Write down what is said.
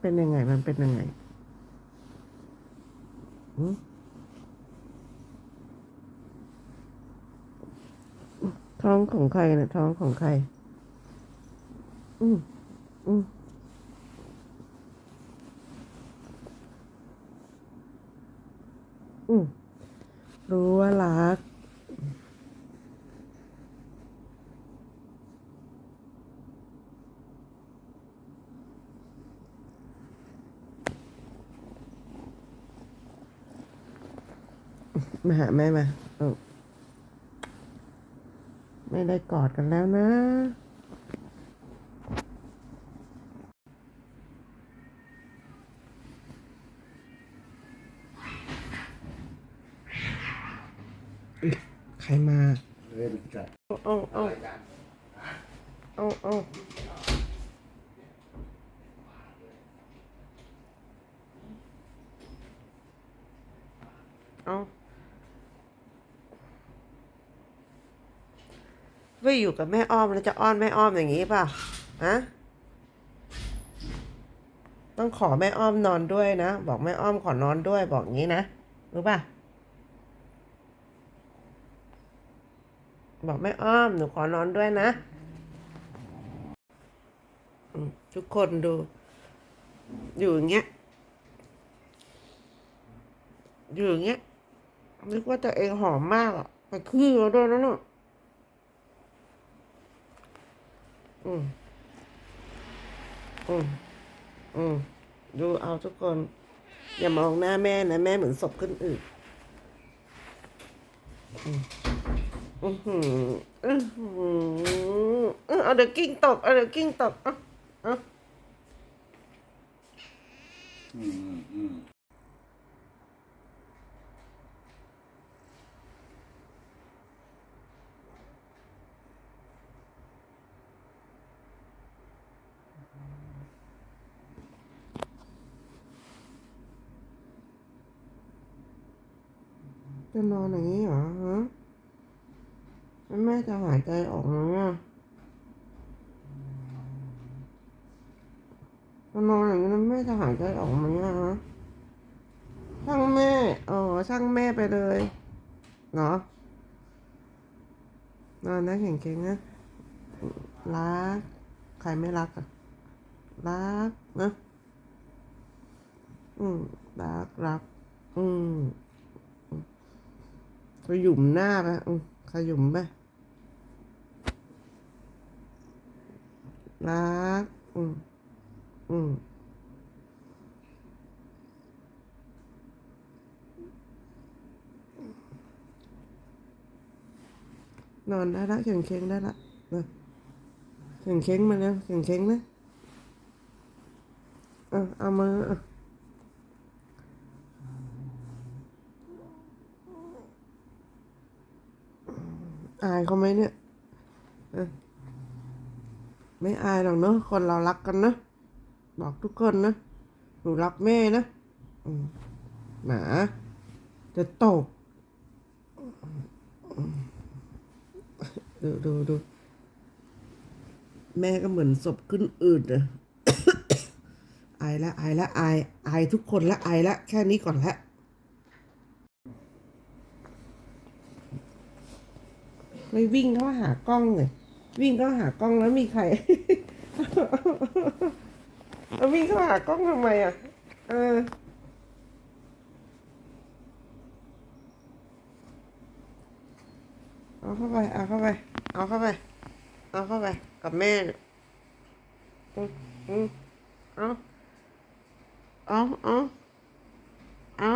เป็นยังไง มันเป็นยังไงท้องของใครนะท้องของใคร อืมอืมอืมรู้ว่ารัก มาหาแม่มาเออไม่ได้กอดกันแล้วนะใครมาเล่นจัดเอาเอาเอาเอาเอา ไปอยู่กับแม่อ้อมแล้วจะอ้อนแม่อ้อมอย่างนี้ป่ะฮะต้องขอแม่อ้อมนอนด้วยนะ บอกแม่อ้อมขอนอนด้วยบอกงี้นะรู้ป่ะ บอกแม่อ้อมหนูขอนอนด้วยนะทุกคนดู อยู่อย่างเงี้ยอยู่อย่างเงี้ยนึกว่าตัวเองหอมมากอะไปขี้มาด้วยนะเนี่ย อืม อืม อืม ดูเอาทุกคน อย่ามองหน้าแม่นะ แม่เหมือนศพขึ้นอื่นอือหืออื้อหือเอาเดี๋ยวกิ้งตก เอาเดี๋ยวกิ้งตกอาเอาอืมอืม จะนอนอย่างนี้เหรอฮะแม่จะหายใจออกไหมอะจะนอนอย่างนี้แล้วแม่จะหายใจออกไหมอะฮะช่างแม่อ๋อช่างแม่ไปเลยเหรอนอนนะเก่งๆนะรักใครไม่รักอะรักนะ อืมรักรัก อืม ขยุมหน้าไปอืมขยุมไปรัก อืม อืมนอนได้ละเข่งเข่งได้ละเข่งเข่งมาแล้วเข่งเข่งนะ เอาเอามา อายเขาไหมเนี่ยไม่อายหรอกเนอะคนเรารักกันนะบอกทุกคนนะหนูรักแม่นะหมาจะตบดูดูดูแม่ก็เหมือนศพขึ้นอืดเลยอายละอายละอายอายทุกคนละอายละแค่นี้ก่อนละ ไม่วิ่งเข้าหากล้องเลยวิ่งเข้าหากล้องแล้วมีใครแล้ววิ่งเข้าหากล้องทำไมอะ เออ เอาเข้าไป เอาเข้าไป เอาเข้าไป เอาเข้าไป กับแม่อืมอืมเอาเอาเอาเอา